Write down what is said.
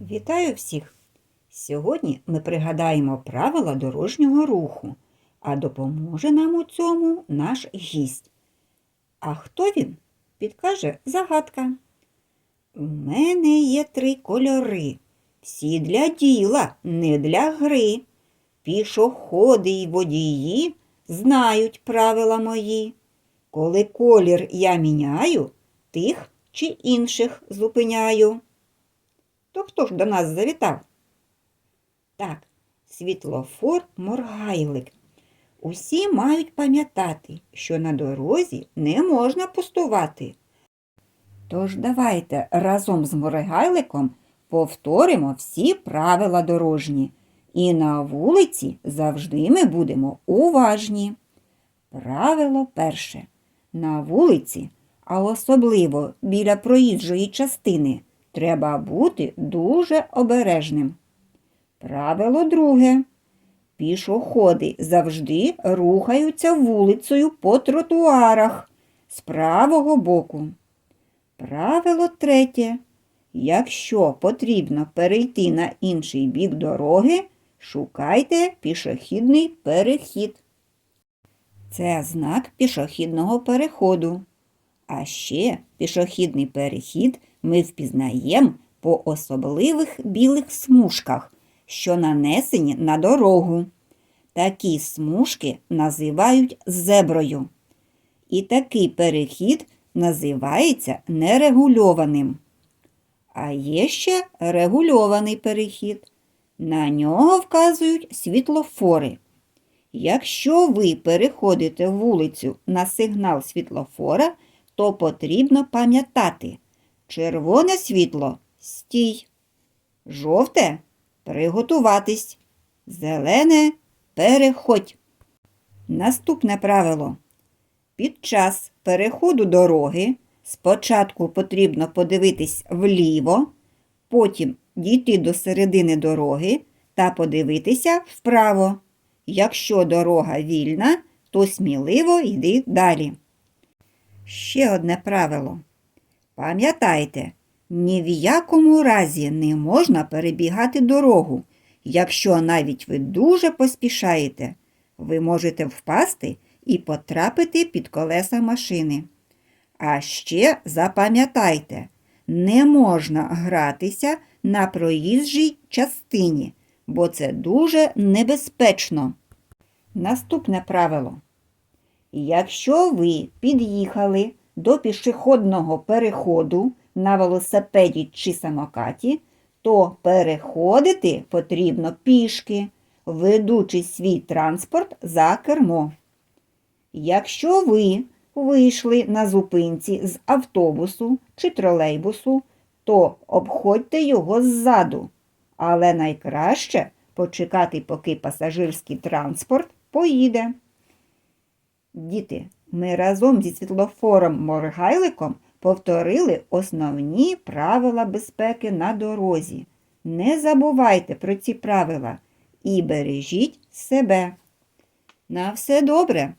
Вітаю всіх! Сьогодні ми пригадаємо правила дорожнього руху, а допоможе нам у цьому наш гість. А хто він? Підкаже загадка. У мене є три кольори. Всі для діла, не для гри. Пішоходи й водії знають правила мої. Коли колір я міняю, тих чи інших зупиняю. То хто ж до нас завітав? Так, світлофор Моргайлик. Усі мають пам'ятати, що на дорозі не можна пустувати. Тож давайте разом з Моргайликом повторимо всі правила дорожні. І на вулиці завжди ми будемо уважні. Правило перше. На вулиці, а особливо біля проїжджої частини, треба бути дуже обережним. Правило друге. Пішоходи завжди рухаються вулицею по тротуарах з правого боку. Правило третє. Якщо потрібно перейти на інший бік дороги, шукайте пішохідний перехід. Це знак пішохідного переходу. А ще пішохідний перехід ми впізнаємо по особливих білих смужках, що нанесені на дорогу. Такі смужки називають зеброю. І такий перехід називається нерегульованим. А є ще регульований перехід. На нього вказують світлофори. Якщо ви переходите вулицю на сигнал світлофора, то потрібно пам'ятати червоне світло стій, жовте приготуватись, зелене переходь. Наступне правило. Під час переходу дороги спочатку потрібно подивитись вліво, потім дійти до середини дороги та подивитися вправо. Якщо дорога вільна, то сміливо йди далі. Ще одне правило. Пам'ятайте, ні в якому разі не можна перебігати дорогу. Якщо навіть ви дуже поспішаєте, ви можете впасти і потрапити під колеса машини. А ще запам'ятайте, не можна гратися на проїжджій частині, бо це дуже небезпечно. Наступне правило. Якщо ви під'їхали до пішохідного переходу на велосипеді чи самокаті, то переходити потрібно пішки, ведучи свій транспорт за кермо. Якщо ви вийшли на зупинці з автобусу чи тролейбусу, то обходьте його ззаду, але найкраще почекати, поки пасажирський транспорт поїде. Діти, ми разом зі світлофором Моргайликом повторили основні правила безпеки на дорозі. Не забувайте про ці правила і бережіть себе. На все добре!